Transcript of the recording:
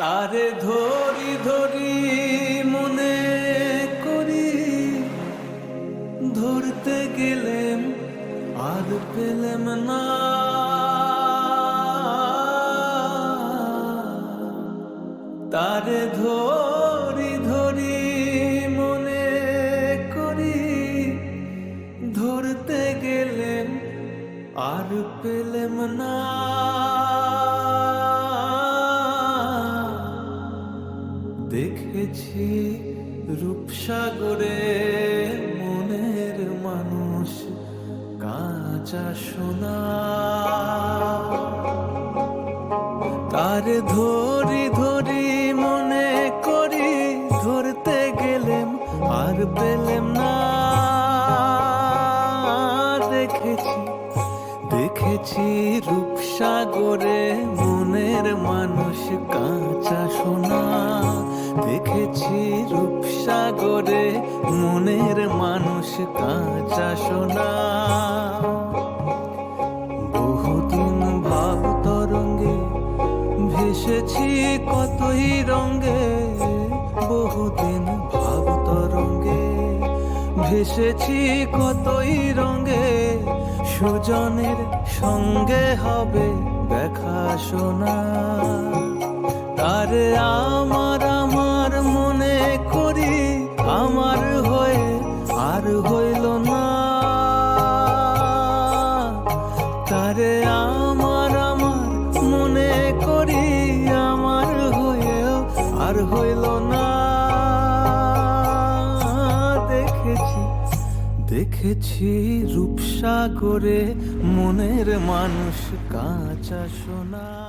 তারে ধরি ধরি মনে করি, ধরতে গেলেম আর পেলেম না। তারে ধরি ধরি মনে করি, ধরতে গেলেম আর পেলেম না। দেখেছি রূপসাগরে মনের মানুষ কাঁচা সোনা। তার ধরি ধরি মনে করি, ধরতে গেলেম আর পেলেম না। দেখেছি দেখেছি রূপসাগরে মনের মানুষ কাঁচা দেখেছি রূপসাগরে মনের মানুষ কাঁচা সোনা। বহুদিন ভাব তরঙ্গে ভেসেছি কতই রঙ্গে। বহুদিন ভাব তরঙ্গে ভেসেছি কতই রঙ্গে। সুজনের সঙ্গে হবে দেখা শোনা। তারে আমার তারে আমার আমার, মনে করি আমার হয়েও আর হইল না। দেখেছি দেখেছি রূপসাগরে মনের মানুষ কাঁচা সোনা।